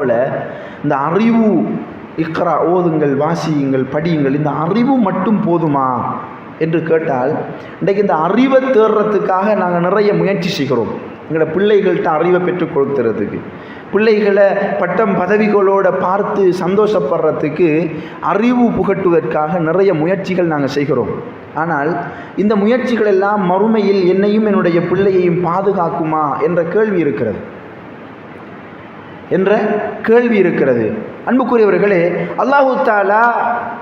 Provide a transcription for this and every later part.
போல இந்த அறிவு இக்ரா ஓதுங்கள் வாசியுங்கள் படியுங்கள் இந்த அறிவு மட்டும் போதுமா? என்று கேட்டால் இன்றைக்கு இந்த அறிவை தேடுறதுக்காக நாங்கள் நிறைய முயற்சி செய்கிறோம். எங்களோட பிள்ளைகள்கிட்ட அறிவை பெற்றுக் கொடுத்துறதுக்கு பிள்ளைகளை பட்டம் பதவிகளோட பார்த்து சந்தோஷப்படுறதுக்கு அறிவு புகட்டுவதற்காக நிறைய முயற்சிகள் நாங்கள் செய்கிறோம். ஆனால் இந்த முயற்சிகள் எல்லாம் மறுமையில் என்னையும் என்னுடைய பிள்ளையையும் பாதுகாக்குமா? என்ற கேள்வி இருக்கிறது. என்ற கேள்வி இருக்கிறது. அன்புக்குரியவர்களே அல்லாஹு தாலா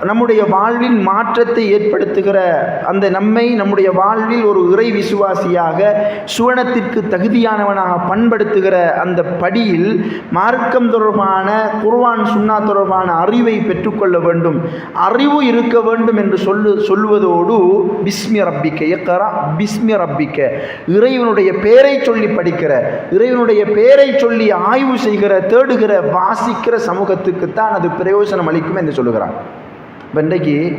நம்முடைய வாழ்வில் மாற்றத்தை ஏற்படுத்துகிற அந்த நம்மை நம்முடைய வாழ்வில் ஒரு இறை விசுவாசியாக சுவனத்திற்கு தகுதியானவனாக பண்படுத்துகிற அந்த படியில் மார்க்கம் தொடர்பான குர்வான் சுண்ணா தொடர்பான அறிவை பெற்றுக்கொள்ள வேண்டும். அறிவு இருக்க வேண்டும் என்று சொல்லு சொல்லுவதோடு பிஸ்மி ரப்பிக்க இயக்கரா பிஸ்மி ரப்பிக்க. இறைவனுடைய பெயரை சொல்லி படிக்கிற இறைவனுடைய பெயரை சொல்லி ஆய்வு செய்கிற தேடுகிற வாசிக்கிற சமூகத்துக்குத்தான் அது பிரயோஜனம் அளிக்கும் என்று சொல்லுகிறான். இப்போ இன்றைக்கி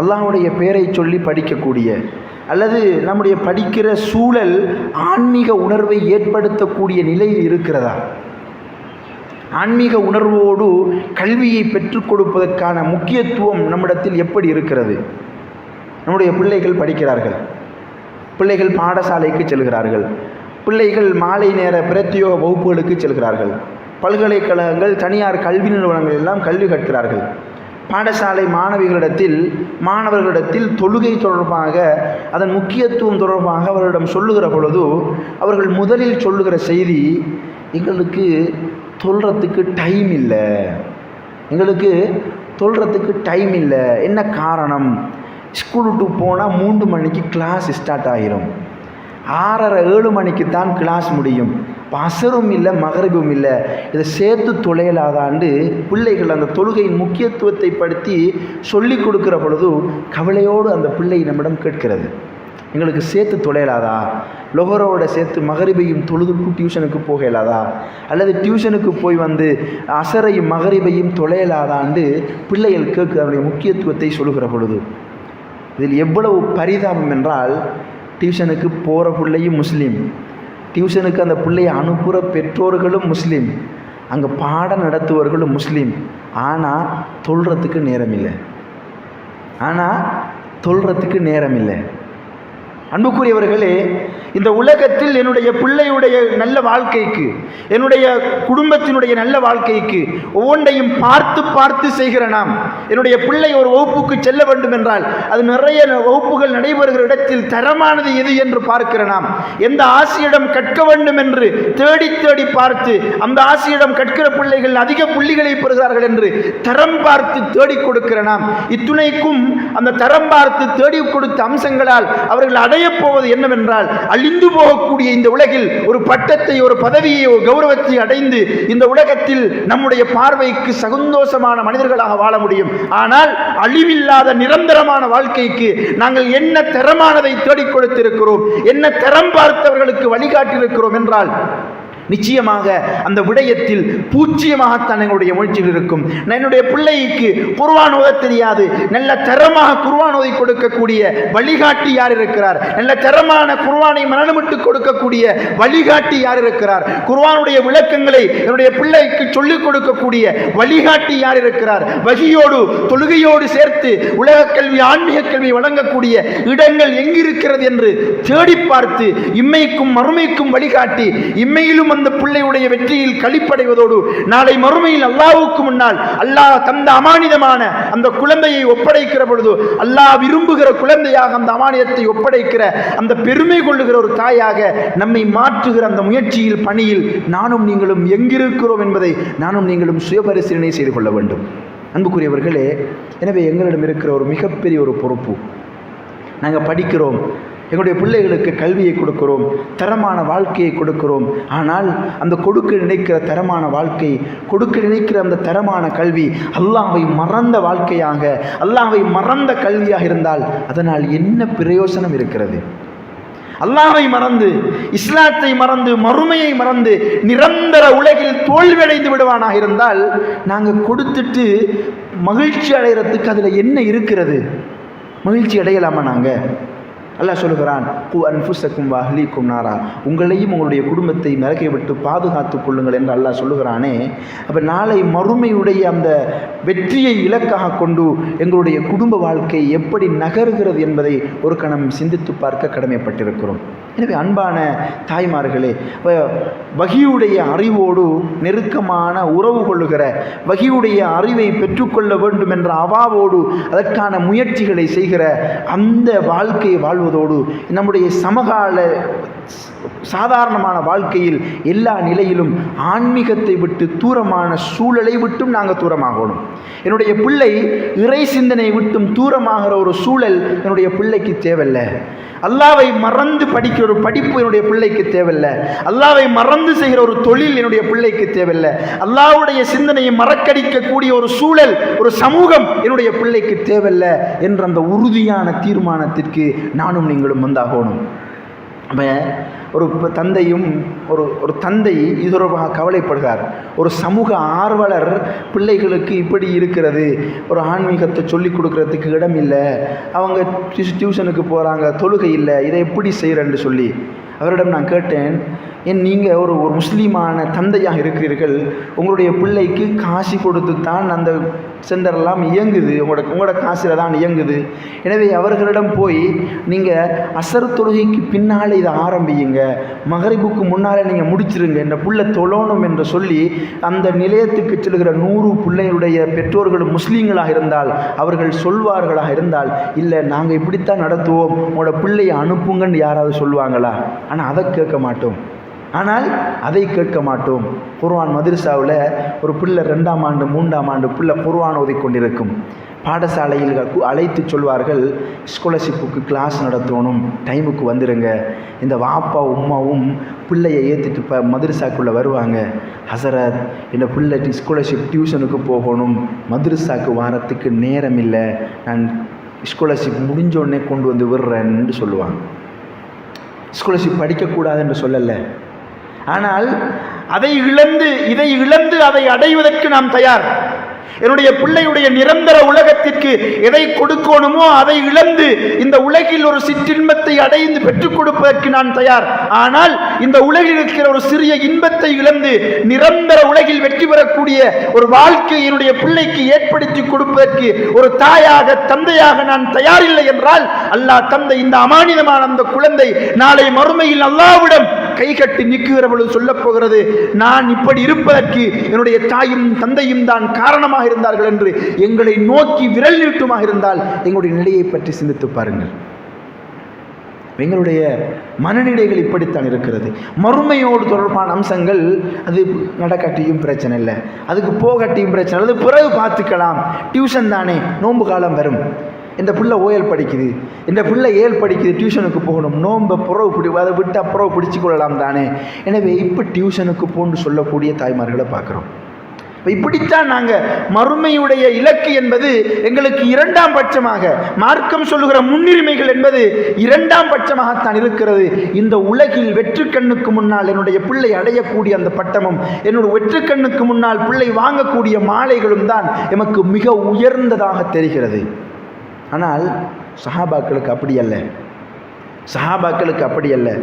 அல்லாஹுடைய பேரை சொல்லி படிக்கக்கூடிய அல்லது நம்முடைய படிக்கிற சூழல் ஆன்மீக உணர்வை ஏற்படுத்தக்கூடிய நிலையில் இருக்கிறதா? ஆன்மீக உணர்வோடு கல்வியை பெற்றுக் கொடுப்பதற்கான முக்கியத்துவம் நம்மிடத்தில் எப்படி இருக்கிறது? நம்முடைய பிள்ளைகள் படிக்கிறார்கள். பிள்ளைகள் பாடசாலைக்கு செல்கிறார்கள். பிள்ளைகள் மாலை நேர பிரத்யோக வகுப்புகளுக்கு செல்கிறார்கள். பல்கலைக்கழகங்கள் தனியார் கல்வி நிறுவனங்கள் எல்லாம் கல்வி கற்கிறார்கள். பாடசாலை மாணவிகளிடத்தில் மாணவர்களிடத்தில் தொழுகை தொடர்பாக அதன் முக்கியத்துவம் தொடர்பாக அவர்களிடம் சொல்லுகிற பொழுது அவர்கள் முதலில் சொல்லுகிற செய்தி எங்களுக்கு தொல்றத்துக்கு டைம் இல்லை. எங்களுக்கு தொல்றத்துக்கு டைம் இல்லை. என்ன காரணம்? ஸ்கூல் விட்டு போனால் மூன்று மணிக்கு கிளாஸ் ஸ்டார்ட் ஆகிரும் ஆறரை ஏழு மணிக்கு தான் கிளாஸ் முடியும். பசரும் அசரும் இல்லை மகரிபும் இல்லை. இதை சேர்த்து தொலையலாதாண்டு பிள்ளைகள் அந்த தொழுகையின் முக்கியத்துவத்தை படுத்தி சொல்லி கொடுக்கிற பொழுதும் கவலையோடு அந்த பிள்ளை நம்மிடம் கேட்கிறது. எங்களுக்கு சேர்த்து தொலையலாதா? லொஹரோட சேர்த்து மகரிபையும் தொழுதுக்கும் டியூஷனுக்கு போக இயலாதா? அல்லது டியூஷனுக்கு போய் வந்து அசரையும் மகரிபையும் தொலையலாதாண்டு பிள்ளைகள் கேட்கு அதனுடைய முக்கியத்துவத்தை சொல்லுகிற பொழுது. இதில் எவ்வளவு பரிதாபம் என்றால் டியூஷனுக்கு போகிற பிள்ளையும் முஸ்லீம். டியூஷனுக்கு அந்த பிள்ளையை அனுப்புகிற பெற்றோர்களும் முஸ்லீம். அங்கே பாடம் நடத்துவர்களும் முஸ்லீம். ஆனால் தொல்றதுக்கு நேரம் இல்லை ஆனால் தொல்றதுக்கு நேரம் இல்லை அன்புக்குரியவர்களே இந்த உலகத்தில் என்னுடைய பிள்ளையுடைய நல்ல வாழ்க்கைக்கு என்னுடைய குடும்பத்தினுடைய நல்ல வாழ்க்கைக்கு ஒவ்வொன்றையும் பார்த்து பார்த்து செய்கிற நாம் என்னுடைய பிள்ளை ஒரு வகுப்புக்கு செல்ல வேண்டும் என்றால் அது நிறைய வகுப்புகள் நடைபெறுகிற இடத்தில் தரமானது எது என்று பார்க்கிற நாம். எந்த ஆசியிடம் கற்க வேண்டும் என்று தேடி தேடி பார்த்து அந்த ஆசியிடம் கற்கிற பிள்ளைகள் அதிக புள்ளிகளை பெறுகிறார்கள் என்று தரம் பார்த்து தேடி கொடுக்கிற நாம். இத்துணைக்கும் அந்த தரம் பார்த்து தேடி கொடுத்த அம்சங்களால் அவர்கள் அடையப் போவது என்னவென்றால் அழிந்து போகக்கூடிய இந்த உலகில் ஒரு பட்டத்தை ஒரு பதவியை ஒரு கௌரவத்தை அடைந்து இந்த உலகத்தில் நம்முடைய பார்வைக்கு சகுந்தோஷமான மனிதர்களாக வாழ முடியும். ஆனால் அழிவில்லாத நிரந்தரமான வாழ்க்கைக்கு நாங்கள் என்ன தரமானதை தேடிக் கொடுத்திருக்கிறோம் என்ன தரம் பார்த்தவர்களுக்கு வழிகாட்டியிருக்கிறோம் என்றால் நிச்சயமாக அந்த விடயத்தில் பூச்சியமாகத்தான் எங்களுடைய முயற்சிகள் இருக்கும். நான் என்னுடைய பிள்ளைக்கு குர்வான் ஓத தெரியாது. நல்ல தரமாக குர்வான் ஓதி கொடுக்கக்கூடிய வழிகாட்டி யார் இருக்கிறார்? நல்ல தரமான குர்வானை மரணமிட்டு கொடுக்கக்கூடிய வழிகாட்டி யார் இருக்கிறார்? குர்வானுடைய விளக்கங்களை என்னுடைய பிள்ளைக்கு சொல்லிக் கொடுக்கக்கூடிய வழிகாட்டி யார் இருக்கிறார்? வகியோடு தொழுகையோடு சேர்த்து உலக கல்வி ஆன்மீக கல்வி வழங்கக்கூடிய இடங்கள் எங்கிருக்கிறது என்று தேடி பார்த்து இம்மைக்கும் மறுமைக்கும் வழிகாட்டி இம்மையிலும் அந்த பிள்ளையுடைய வெற்றியில் கழிப்படைவதோடு நாளை மறுமையில் அல்லாவுக்கு முன்னால் அல்லாஹ் தந்த அமானிதமான அந்த குழந்தையை ஒப்படைக்கிற பொழுது அல்லாஹ் விரும்புகிற குழந்தையாக அந்த அமானியத்தை ஒப்படைக்கிற அந்த பெருமை கொள்ளுகிற ஒரு தாயாக நம்மை மாற்றுகிற அந்த முயற்சியில் பணியில் நானும் நீங்களும் எங்கிருக்கிறோம் என்பதை நானும் நீங்களும் சுயபரிசீலனை செய்து கொள்ள வேண்டும். அன்புக்குரியவர்களே எனவே எங்களிடம் இருக்கிற ஒரு மிகப்பெரிய ஒரு பொறுப்பு. நாங்கள் படிக்கிறோம். எங்களுடைய பிள்ளைகளுக்கு கல்வியை கொடுக்கிறோம் தரமான வாழ்க்கையை கொடுக்கிறோம். ஆனால் அந்த கொடுக்க நினைக்கிற தரமான வாழ்க்கை கொடுக்க நினைக்கிற அந்த தரமான கல்வி அல்லாஹை மறந்த வாழ்க்கையாக அல்லாஹை மறந்த கல்வியாக இருந்தால் அதனால் என்ன பிரயோசனம் இருக்கிறது? அல்லாஹை மறந்து இஸ்லாத்தை மறந்து மறுமையை மறந்து நிரந்தர உலகில் தோல்வியடைந்து விடுவானாக இருந்தால் நாங்கள் கொடுத்துட்டு மகிழ்ச்சி அடைகிறதுக்கு அதில் என்ன இருக்கிறது? மகிழ்ச்சி அடையலாமா நாங்கள் அல்லாஹ் சொல்லுகிறான் கு அன்புசக்கும் வாஹ்லீக்கும் நாரா. உங்களையும் உங்களுடைய குடும்பத்தை நரகை விட்டு பாதுகாத்துக் கொள்ளுங்கள் என்று அல்லாஹ் சொல்லுகிறானே. அப்போ நாளை மறுமையுடைய அந்த வெற்றியை இலக்காக கொண்டு எங்களுடைய குடும்ப வாழ்க்கை எப்படி நகருகிறது என்பதை ஒரு கணம் சிந்தித்து பார்க்க கடமைப்பட்டிருக்கிறோம். எனவே அன்பான தாய்மார்களே வகியுடைய அறிவோடு நெருக்கமான உறவு கொள்ளுகிற வகியுடைய அறிவை பெற்றுக்கொள்ள வேண்டும் என்ற அவாவோடு அதற்கான முயற்சிகளை செய்கிற அந்த வாழ்க்கையை வாழ்வதோடு நம்முடைய சமகால சாதாரணமான வாழ்க்கையில் எல்லா நிலையிலும் ஆன்மீகத்தை விட்டு தூரமான சூழலை விட்டும் நாங்கள் தூரமாகணும். என்னுடைய பிள்ளை இறை சிந்தனை விட்டும் தூரமாகிற ஒரு சூழல் என்னுடைய பிள்ளைக்கு தேவையில்லை. அல்லாவை மறந்து படிக்கிற ஒரு படிப்பு என்னுடைய பிள்ளைக்கு தேவையில்லை. அல்லாவை மறந்து செய்கிற ஒரு தொழில் என்னுடைய பிள்ளைக்கு தேவையில்லை. அல்லாவுடைய சிந்தனையை மறக்கடிக்கக்கூடிய ஒரு சூழல் ஒரு சமூகம் என்னுடைய பிள்ளைக்கு தேவையில்லை என்ற அந்த உறுதியான தீர்மானத்திற்கு நானும் நீங்களும் வந்தாகணும். அவன் ஒரு தந்தையும் ஒரு ஒரு தந்தை இது தொடர்பாக கவலைப்படுகிறார். ஒரு சமூக ஆர்வலர் பிள்ளைகளுக்கு இப்படி இருக்கிறது. ஒரு ஆன்மீகத்தை சொல்லிக் கொடுக்கறதுக்கு இடம் இல்லை. அவங்க டியூஷனுக்கு போகிறாங்க தொழுகை இல்லை. இதை எப்படி செய்கிறேன்னு சொல்லி அவரிடம் நான் கேட்டேன் ஏன் நீங்கள் ஒரு ஒரு முஸ்லீமான தந்தையாக இருக்கிறீர்கள். உங்களுடைய பிள்ளைக்கு காசு கொடுத்து தான் அந்த சென்டர்லாம் இயங்குது. உங்களோட உங்களோட காசில் தான் இயங்குது. எனவே அவர்களிடம் போய் நீங்கள் அசர் தொழுகைக்கு பின்னாலே இதை ஆரம்பியுங்க. மகரிபுக்கு முன்னாலே நீங்கள் முடிச்சிருங்க. என்ற புள்ள தொழணும் என்று சொல்லி அந்த நிலையத்துக்கு செல்கிற நூறு பிள்ளைகளுடைய பெற்றோர்கள் முஸ்லீம்களாக இருந்தால் அவர்கள் சொல்வார்களாக இருந்தால் இல்லை நாங்கள் இப்படித்தான் நடத்துவோம். உங்களோட பிள்ளையை அனுப்புங்கன்னு யாராவது சொல்லுவாங்களா? ஆனால் அதை கேட்க மாட்டோம். ஆனால் அதை கேட்க மாட்டோம். குர்வான் மதுரசாவில் ஒரு பிள்ளை ரெண்டாம் ஆண்டு மூன்றாம் ஆண்டு பிள்ளை குர்ஆன் ஓதிக்கொண்டிருக்கும் பாடசாலையில் அழைத்து சொல்வார்கள் ஸ்காலர்ஷிப்புக்கு கிளாஸ் நடத்தணும் டைமுக்கு வந்துடுங்க இந்த வாப்பா உம்மாவும் பிள்ளையை ஏற்றிட்டு இப்போ மதுரசாக்குள்ளே வருவாங்க. ஹசரத் இந்த பிள்ளை ஸ்காலர்ஷிப் டியூஷனுக்கு போகணும். மதுரசாக்கு வாரத்துக்கு நேரம் இல்லை நான் ஸ்காலர்ஷிப் முடிஞ்ச உடனே கொண்டு வந்து விடுறேன்னு சொல்லுவாங்க. ஸ்காலர்ஷிப் படிக்கக்கூடாது என்று சொல்லலை. ஆனால் அதை இழந்து இதை இழந்து அதை அடைவதற்கு நாம் தயார். என்னுடைய பிள்ளையுடைய நிரந்தர உலகத்திற்கு எதை கொடுக்கணுமோ அதை இழந்து இந்த உலகில் ஒரு சிற்றின்பத்தை அடைந்து பெற்றுக் கொடுப்பதற்கு நான் தயார். ஆனால் இந்த உலகில் இருக்கிற ஒரு சிறிய இன்பத்தை இழந்து நிரந்தர உலகில் வெற்றி பெறக்கூடிய ஒரு வாழ்க்கை என்னுடைய பிள்ளைக்கு ஏற்படுத்தி கொடுப்பதற்கு ஒரு தாயாக தந்தையாக நான் தயாரில்லை என்றால் அல்லாஹ் தந்தை இந்த அமானிதமான அந்த குழந்தை நாளை மறுமையில் அல்லாவிடம் கை கட்டி நிற்குகிற பொழுது போகிறது நான் இப்படி இருப்பதற்கு என்னுடைய தாயும் தந்தையும் தான் காரணமாக இருந்தார்கள் என்று எங்களை நோக்கி விரல் நீட்டுமாக இருந்தால் எங்களுடைய நிலையை பற்றி சிந்தித்து பாருங்கள். எங்களுடைய மனநிலைகள் இப்படித்தான் இருக்கிறது. மறுமையோடு தொடர்பான அம்சங்கள் அது நடக்கட்டியும் பிரச்சனை இல்லை. அதுக்கு போகட்டியும் பிரச்சனை இல்லை. பிறகு பார்த்துக்கலாம். டியூஷன் தானே நோன்பு காலம் வரும். இந்த பிள்ளை ஓயல் படிக்குது. இந்த பிள்ளை ஏல் படிக்குது டியூஷனுக்கு போகணும். நோன்பை புறவு பிடி அதை விட்டு அப்புறம் பிடிச்சு கொள்ளலாம் தானே. எனவே இப்போ டியூஷனுக்கு போன்னு சொல்லக்கூடிய தாய்மார்களை பார்க்குறோம். இப்படித்தான் நாங்கள் மறுமையுடைய இலக்கு என்பது எங்களுக்கு இரண்டாம் பட்சமாக மார்க்கம் சொல்லுகிற முன்னுரிமைகள் என்பது இரண்டாம் பட்சமாகத்தான் இருக்கிறது. இந்த உலகில் வெற்று கண்ணுக்கு முன்னால் என்னுடைய பிள்ளை அடையக்கூடிய அந்த பட்டமும் என்னுடைய வெற்று கண்ணுக்கு முன்னால் பிள்ளை வாங்கக்கூடிய மாலைகளும் தான் எமக்கு மிக உயர்ந்ததாக தெரிகிறது. ஆனால் சஹாபாக்களுக்கு அப்படி அல்ல. சஹாபாக்களுக்கு அப்படி அல்ல.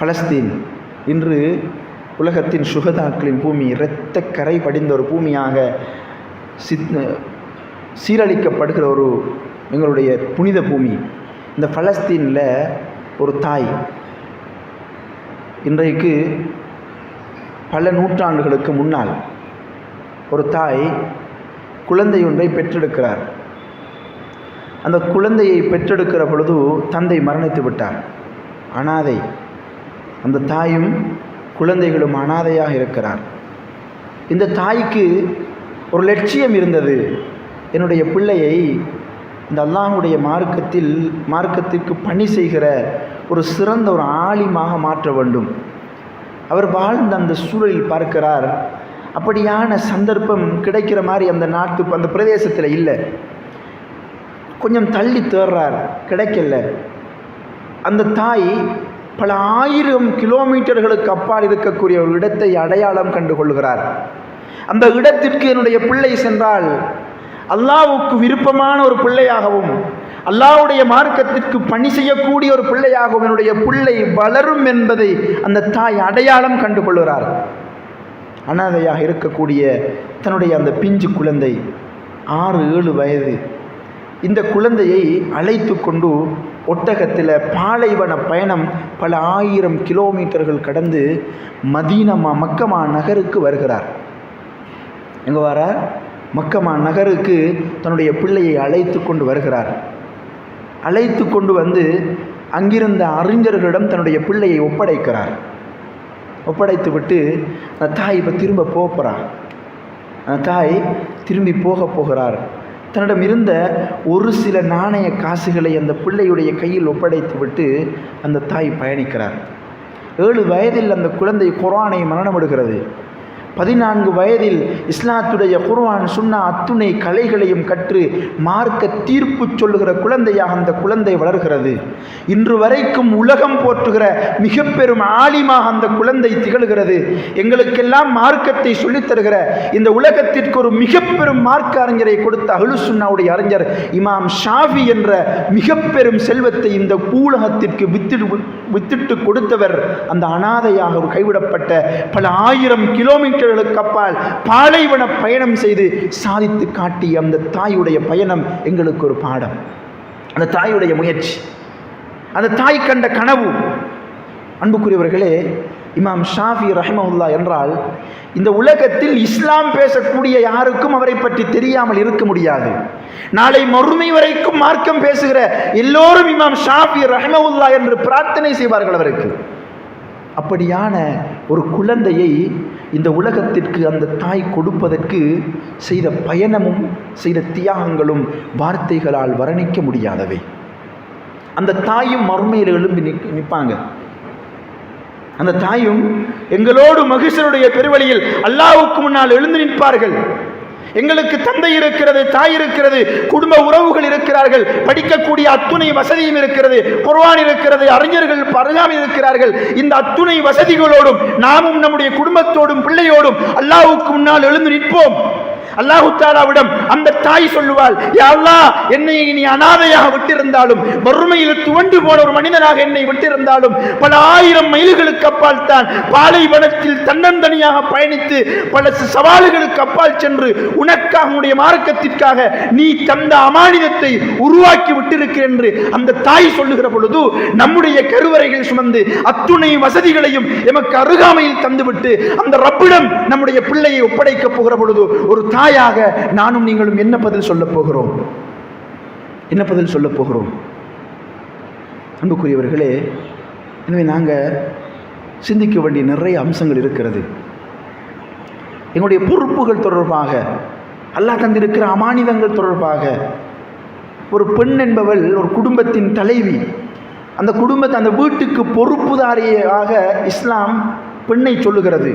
பலஸ்தீன் இன்று உலகத்தின் சுகதாக்களின் பூமி இரத்த கரை படிந்த ஒரு பூமியாக சித் சீரழிக்கப்படுகிற ஒரு எங்களுடைய புனித பூமி. இந்த பலஸ்தீனில் ஒரு தாய். இன்றைக்கு பல நூற்றாண்டுகளுக்கு முன்னால் ஒரு தாய் குழந்தை ஒன்றை பெற்றெடுக்கிறார். அந்த குழந்தையை பெற்றெடுக்கிற பொழுது தந்தை மரணித்து விட்டார். அனாதை. அந்த தாயும் குழந்தைகளும் அனாதையாக இருக்கிறார். இந்த தாய்க்கு ஒரு லட்சியம் இருந்தது. என்னுடைய பிள்ளையை இந்த அல்லாஹுடைய மார்க்கத்தில் மார்க்கத்திற்கு பணி செய்கிற ஒரு சிறந்த ஒரு ஆலிமாக மாற்ற வேண்டும். அவர் வாழ்ந்த அந்த சூழலில் பார்க்கிறார் அப்படியான சந்தர்ப்பம் கிடைக்கிற மாதிரி அந்த நாட்டு அந்த பிரதேசத்தில் இல்லை. கொஞ்சம் தள்ளி தேடுறார் கிடைக்கல. அந்த தாய் பல ஆயிரம் கிலோமீட்டர்களுக்கு அப்பால் இருக்கக்கூடிய ஒரு இடத்தை அடையாளம் கண்டு கொள்கிறார் அந்த இடத்திற்கு என்னுடைய பிள்ளை சென்றால் அல்லாவுக்கு விருப்பமான ஒரு பிள்ளையாகவும் அல்லாஹ்வுடைய மார்க்கத்திற்கு பணி செய்யக்கூடிய ஒரு பிள்ளையாகவும் என்னுடைய பிள்ளை வளரும் என்பதை அந்த தாய் அடையாளம் கண்டு கொள்கிறார் அனாதையாக இருக்கக்கூடிய தன்னுடைய அந்த பிஞ்சு குழந்தை ஆறு ஏழு வயது இந்த குழந்தையை அழைத்து கொண்டு ஒட்டகத்தில் பாலைவன பயணம் பல ஆயிரம் கிலோமீட்டர்கள் கடந்து மதீனமா மக்கமா நகருக்கு வருகிறார். எங்கே வரார் மக்கமா நகருக்கு தன்னுடைய பிள்ளையை அழைத்து கொண்டு வருகிறார். அழைத்து கொண்டு வந்து அங்கிருந்த அறிஞர்களிடம் தன்னுடைய பிள்ளையை ஒப்படைக்கிறார். ஒப்படைத்து விட்டு அந்த தாய் இப்போ திரும்ப போக போகிறார் அந்த தாய் திரும்பி போக போகிறார். தன்னிடம் இருந்த ஒரு சில நாணய காசுகளை அந்த பிள்ளையுடைய கையில் ஒப்படைத்து விட்டு அந்த தாய் பயணிக்கிறார். ஏழு வயதில் அந்த குழந்தை குரானை மரணமிடுகிறது பதினான்கு வயதில் இஸ்லாத்துடைய குர்ஆன் சுன்னா அத்துணை கலைகளையும் கற்று மார்க்க தீர்ப்பு சொல்லுகிற குழந்தையாக அந்த குழந்தை வளர்கிறது. இன்று வரைக்கும் உலகம் போற்றுகிற மிக பெரும் ஆலிமாக அந்த குழந்தை திகழ்கிறது. எங்களுக்கெல்லாம் மார்க்கத்தை சொல்லித் தருகிற இந்த உலகத்திற்கு ஒரு மிக பெரும் மார்க்க அறிஞரை கொடுத்த அஹ்லு சுன்னாவுடைய அறிஞர் இமாம் ஷாஃபி என்ற மிக பெரும் செல்வத்தை இந்த ஊலகத்திற்கு வித்திட்டு வித்திட்டு கொடுத்தவர் அந்த அனாதையாக கைவிடப்பட்ட பல ஆயிரம் கிலோமீட்டர் கிலோமீட்டர்களுக்கு அப்பால் பாலைவன பயணம் செய்து சாதித்து காட்டிய அந்த தாயுடைய பயணம் எங்களுக்கு ஒரு பாடம். அந்த தாயுடைய முயற்சி. அந்த தாய் கண்ட கனவு. அன்புக்குரியவர்களே இமாம் ஷாஃபி ரஹ்மவுல்லா என்றால் இந்த உலகத்தில் இஸ்லாம் பேசக்கூடிய யாருக்கும் அவரை பற்றி தெரியாமல் இருக்க முடியாது. நாளை மறுமை வரைக்கும் மார்க்கம் பேசுகிற எல்லோரும் இமாம் ஷாஃபி ரஹ்மவுல்லா என்று பிரார்த்தனை செய்வார்கள் அவருக்கு. அப்படியான ஒரு குழந்தையை இந்த உலகத்திற்கு அந்த தாய் கொடுப்பதற்கு செய்த பயணமும் செய்த தியாகங்களும் வார்த்தைகளால் வர்ணிக்க முடியாதவை. அந்த தாயும் மறுமையில் எழும்பி நிற்பாங்க. அந்த தாயும் எங்களோடு மகிஷனுடைய பெருவழியில் அல்லாவுக்கு முன்னால் எழுந்து நிற்பார்கள். எங்களுக்கு தந்தை இருக்கிறது தாய் இருக்கிறது குடும்ப உறவுகள் இருக்கிறார்கள் படிக்கக்கூடிய அத்துணை வசதியும் இருக்கிறது குர்வான் இருக்கிறது அறிஞர்கள் பரகாமல் இருக்கிறார்கள். இந்த அத்துணை வசதிகளோடும் நாமும் நம்முடைய குடும்பத்தோடும் பிள்ளையோடும் அல்லாவுக்கு முன்னால் எழுந்து நிற்போம். அல்லாஹு தாலாவிடம் அந்த தாய் சொல்லுவாள் யா அல்லாஹ் என்னை நீ அனாதையாக விட்டிருந்தாலும் வறுமையில் துவண்டு போன ஒரு மனிதனாக என்னை விட்டிருந்தாலும் பல ஆயிரம் மைல்களுக்கு அப்பால் தான் பாலைவனத்தில் தன்னந்தனியாக பயணித்து பல சவால்களுக்கு அப்பால் சென்று உனக்காக உன்னுடைய மார்க்கத்திற்காக நீ தந்த அமானிதத்தை உருவாக்கி விட்டிருக்கிறேன் என்று அந்த தாய் சொல்லுகிற பொழுது நம்முடைய கருவறைகள் சுமந்து அத்துணை வசதிகளையும் எமக்கு அருகாமையில் தந்துவிட்டு அந்த ரப்பிடம் நம்முடைய பிள்ளையை ஒப்படைக்கப் போகிற பொழுது ஒரு தாயாக நானும் நீங்களும் என்ன பதில் சொல்ல போகிறோம்? என்ன பதில் சொல்லப் போகிறோம்? அன்புக்குரியவர்களே எனவே நாங்கள் சிந்திக்க வேண்டிய நிறைய அம்சங்கள் இருக்கிறது. எங்களுடைய பொறுப்புகள் தொடர்பாக அல்லாஹ் தந்திருக்கிற அமானிதங்கள் தொடர்பாக ஒரு பெண் என்பவள் ஒரு குடும்பத்தின் தலைவி அந்த குடும்பத்தை அந்த வீட்டுக்கு பொறுப்புதாரியாக இஸ்லாம் பெண்ணை சொல்லுகிறது.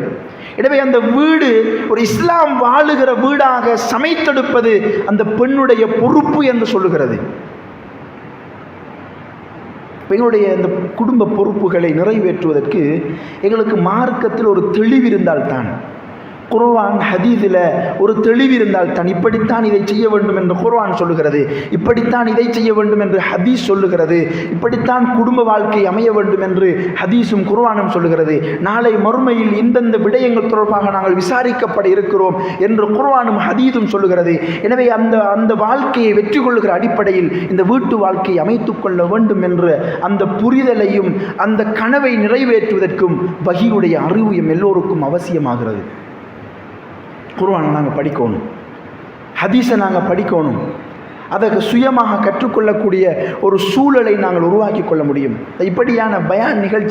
எனவே அந்த வீடு ஒரு இஸ்லாம் வாழுகிற வீடாக சமைத்தெடுப்பது அந்த பெண்ணுடைய பொறுப்பு என்று சொல்லுகிறது. பெண்ணுடைய அந்த குடும்ப பொறுப்புகளை நிறைவேற்றுவதற்கு எங்களுக்கு மார்க்கத்தில் ஒரு தெளிவு இருந்தால்தான். குர்வான் ஹதீஸில் ஒரு தெளிவு இருந்தால் தான் இப்படித்தான் இதை செய்ய வேண்டும் என்று குர்வான் சொல்லுகிறது. இப்படித்தான் இதை செய்ய வேண்டும் என்று ஹதீஸ் சொல்லுகிறது. இப்படித்தான் குடும்ப வாழ்க்கை அமைய வேண்டும் என்று ஹதீஸும் குர்வானும் சொல்லுகிறது. நாளை மறுமையில் இந்தந்த விடயங்கள் தொடர்பாக நாங்கள் விசாரிக்கப்பட இருக்கிறோம் என்று குர்வானும் ஹதீதும் சொல்லுகிறது. எனவே அந்த அந்த வாழ்க்கையை வெற்றி கொள்ளுகிற அடிப்படையில் இந்த வீட்டு வாழ்க்கையை அமைத்துக் கொள்ள வேண்டும் என்ற அந்த புரிதலையும் அந்த கனவை நிறைவேற்றுவதற்கும் வகியுடைய அறிவு எம் எல்லோருக்கும் அவசியமாகிறது. குர்வான் நாங்கள் படிக்கணும். ஹதீஸை நாங்கள் படிக்கணும். அதற்கு சுயமாக கற்றுக்கொள்ளக்கூடிய ஒரு சூழலை நாங்கள் உருவாக்கி கொள்ள முடியும். இப்படியான பயான் நிகழ்ச்சி